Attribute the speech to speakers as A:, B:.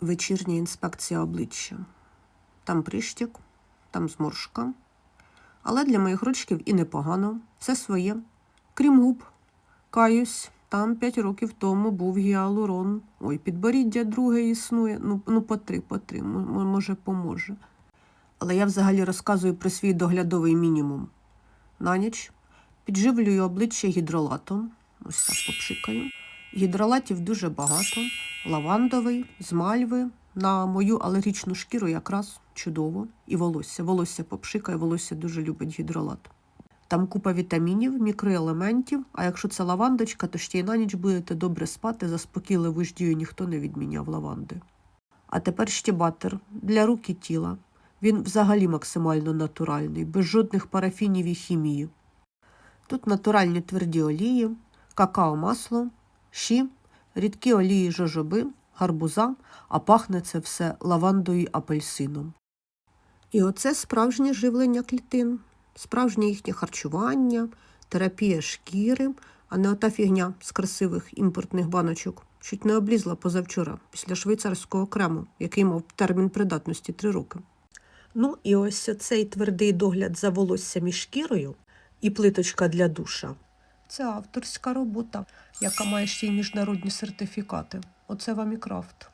A: Вечірня інспекція обличчя. Там прищик, там зморшка. Але для моїх ручків і непогано. Все своє. Крім губ. Каюсь, там п'ять років тому був гіалурон. Ой, підборіддя друге існує. Ну, ну по три, по три. Може, поможе. Але я взагалі розказую про свій доглядовий мінімум. На ніч підживлюю обличчя гідролатом. Ось так попшикаю. Гідролатів дуже багато. Лавандовий, з мальви. На мою алергічну шкіру якраз чудово. І волосся. Волосся попшикає, волосся дуже любить гідролат. Там купа вітамінів, мікроелементів, а якщо це лавандочка, то ще й на ніч будете добре спати, заспокійливу ж дію ніхто не відміняв лаванди. А тепер ще батер для рук і тіла. Він взагалі максимально натуральний, без жодних парафінів і хімії. Тут натуральні тверді олії, какао-масло, щі, рідкі олії жожоби, гарбуза, а пахне це все лавандою і апельсином. І оце справжнє живлення клітин, справжнє їхнє харчування, терапія шкіри, а не ота фігня з красивих імпортних баночок. Чуть не облізла позавчора після швейцарського крему, який мав термін придатності три роки. Ну і ось цей твердий догляд за волоссям і шкірою і плиточка для душа. Це авторська робота, яка має ще й міжнародні сертифікати. Оце вам і крафт.